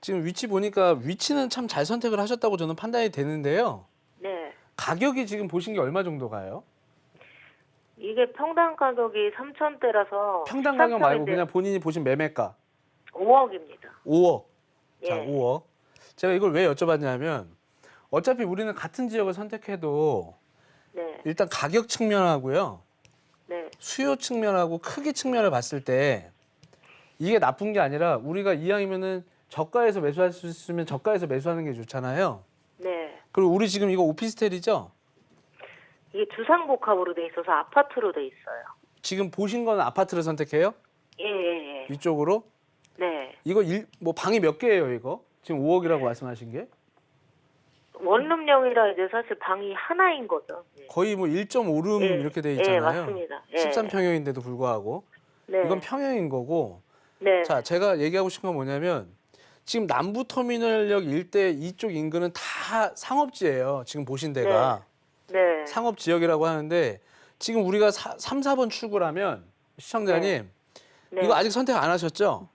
지금 위치 보니까 위치는 참 잘 선택을 하셨다고 저는 판단이 되는데요. 네. 가격이 지금 보신 게 얼마 정도 가요? 이게 평당 가격이 3천대라서 평당 가격 말고 그냥 본인이 보신 매매가 5억입니다. 5억. 예. 자, 5억. 제가 이걸 왜 여쭤봤냐면 어차피 우리는 같은 지역을 선택해도 네. 일단 가격 측면하고요. 네. 수요 측면하고 크기 측면을 봤을 때 이게 나쁜 게 아니라 우리가 이왕이면은 저가에서 매수할 수 있으면 저가에서 매수하는 게 좋잖아요. 네. 그리고 우리 지금 이거 오피스텔이죠? 이게 주상복합으로 돼 있어서 아파트로 돼 있어요. 지금 보신 거는 아파트를 선택해요? 예, 예, 예. 위쪽으로? 네. 이거 일, 뭐 방이 몇 개예요, 이거? 지금 5억이라고 말씀하신 게? 원룸형이라 이제 사실 방이 하나인 거죠. 예. 거의 뭐 1.5룸 예. 이렇게 돼 예, 있잖아요. 맞습니다. 예. 13평형인데도 불구하고 네. 이건 평형인 거고 네. 자 제가 얘기하고 싶은 건 뭐냐면 지금 남부 터미널역 일대 이쪽 인근은 다 상업지예요 지금 보신 데가 네. 상업 지역이라고 하는데 지금 우리가 사, 3, 4번 출구라면 시청자님 네. 이거 아직 선택 안 하셨죠?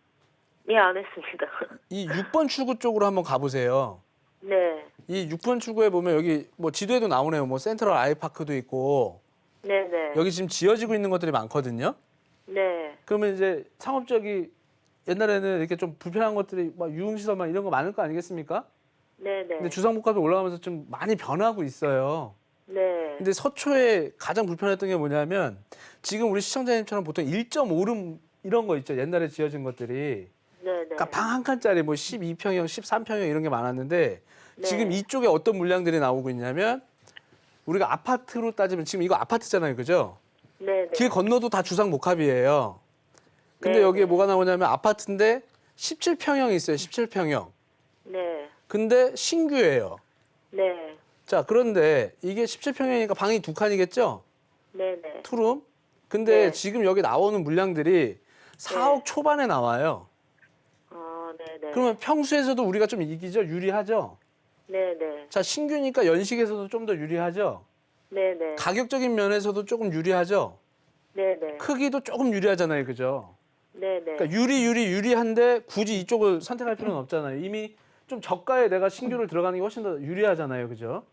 예, 안 했습니다. 이 6번 출구 쪽으로 한번 가보세요. 네. 이 6번 출구에 보면 여기 뭐 지도에도 나오네요. 뭐 센트럴 아이파크도 있고 네, 네. 여기 지금 지어지고 있는 것들이 많거든요. 네. 그러면 이제 상업적이 옛날에는 이렇게 좀 불편한 것들이 막 유흥시설만 이런 거 많을 거 아니겠습니까? 네, 네. 근데 주상복합이 올라가면서 좀 많이 변하고 있어요. 네. 근데 서초에 가장 불편했던 게 뭐냐면 지금 우리 시청자님처럼 보통 1.5룸 이런 거 있죠. 옛날에 지어진 것들이. 네, 네. 그러니까 방 한 칸짜리 뭐 12평형, 13평형 이런 게 많았는데 네. 지금 이쪽에 어떤 물량들이 나오고 있냐면 우리가 아파트로 따지면 지금 이거 아파트잖아요. 그죠? 네, 네. 길 건너도 다 주상 복합이에요. 근데 네, 여기에 네. 뭐가 나오냐면 아파트인데 17평형이 있어요. 17평형. 네. 근데 신규예요. 네. 자, 그런데 이게 17평형이니까 방이 두 칸이겠죠? 네, 네. 투룸. 근데 네. 지금 여기 나오는 물량들이 4억 초반에 나와요. 아, 네, 네. 그러면 평수에서도 우리가 좀 이기죠? 유리하죠? 네, 네. 자, 신규니까 연식에서도 좀 더 유리하죠? 네, 네. 가격적인 면에서도 조금 유리하죠? 네, 네. 크기도 조금 유리하잖아요. 그죠? 네, 네. 그러니까 유리, 유리, 유리한데 굳이 이쪽을 선택할 필요는 없잖아요. 이미 좀 저가에 내가 신규를 들어가는 게 훨씬 더 유리하잖아요. 그죠?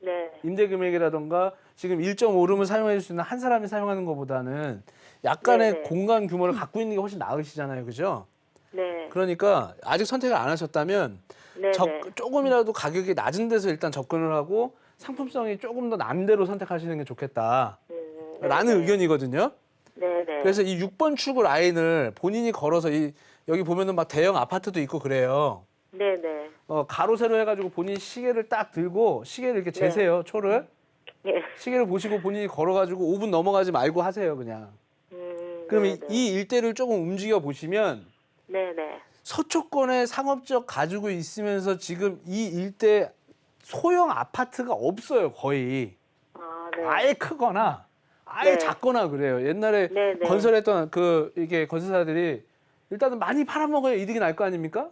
네. 임대 금액이라던가 지금 1.5룸을 사용할 수 있는 한 사람이 사용하는 것보다는 약간의 네네. 공간 규모를 갖고 있는 게 훨씬 나으시잖아요. 그죠? 네. 그러니까 아직 선택을 안 하셨다면 네, 적- 네. 조금이라도 가격이 낮은 데서 일단 접근을 하고 상품성이 조금 더 난데로 선택하시는 게 좋겠다. 음, 네, 라는 네. 의견이거든요. 네, 네. 그래서 이 6번 출구 라인을 본인이 걸어서 이 여기 보면은 막 대형 아파트도 있고 그래요. 네, 네. 어, 가로 세로 해가지고 본인 시계를 딱 들고 시계를 이렇게 재세요 초를 예. 시계를 보시고 본인이 걸어가지고 5분 넘어가지 말고 하세요 그냥. 음, 그럼 네, 이, 네. 이 일대를 조금 움직여 보시면 네, 네. 서초권에 상업적 가지고 있으면서 지금 이 일대 소형 아파트가 없어요 거의. 아, 네. 아예 크거나 아예 네. 작거나 그래요. 옛날에 네, 네. 건설했던 그 이게 건설사들이 일단은 많이 팔아먹어야 이득이 날 거 아닙니까?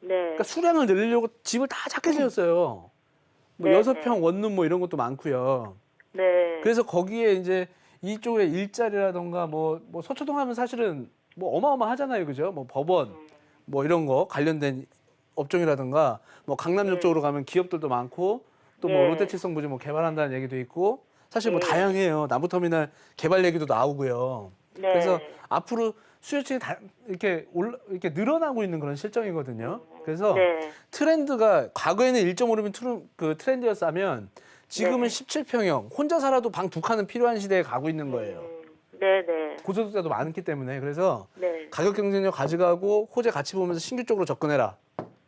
네. 그러니까 수량을 늘리려고 집을 다 작게 지었어요. 뭐 네, 여섯 네. 평 원룸 뭐 이런 것도 많고요. 네. 그래서 거기에 이제 이쪽에 일자리라던가 뭐, 뭐 서초동 하면 사실은 뭐 어마어마하잖아요. 그죠? 뭐 법원 음, 뭐 이런 거 관련된 업종이라든가 뭐 강남역 네. 쪽으로 가면 기업들도 많고 또 뭐 네. 롯데칠성 부지 뭐 개발한다는 얘기도 있고 사실 뭐 네. 다양해요. 남부터미널 개발 얘기도 나오고요. 네. 그래서 앞으로 수요층이 다 이렇게 올라 이렇게 늘어나고 있는 그런 실정이거든요. 그래서 네. 트렌드가 과거에는 1.5룸이 트루, 그 트렌드였다면 지금은 네. 17평형 혼자 살아도 방 두 칸은 필요한 시대에 가고 있는 거예요. 음, 네, 네. 고소득자도 많기 때문에 그래서 네. 가격 경쟁력 가져가고 호재 같이 보면서 신규 쪽으로 접근해라.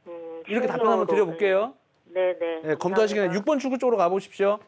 음, 이렇게 답변 한번. 드려볼게요. 네, 네. 네, 검토하시기 전에 감사합니다. 6번 출구 쪽으로 가보십시오.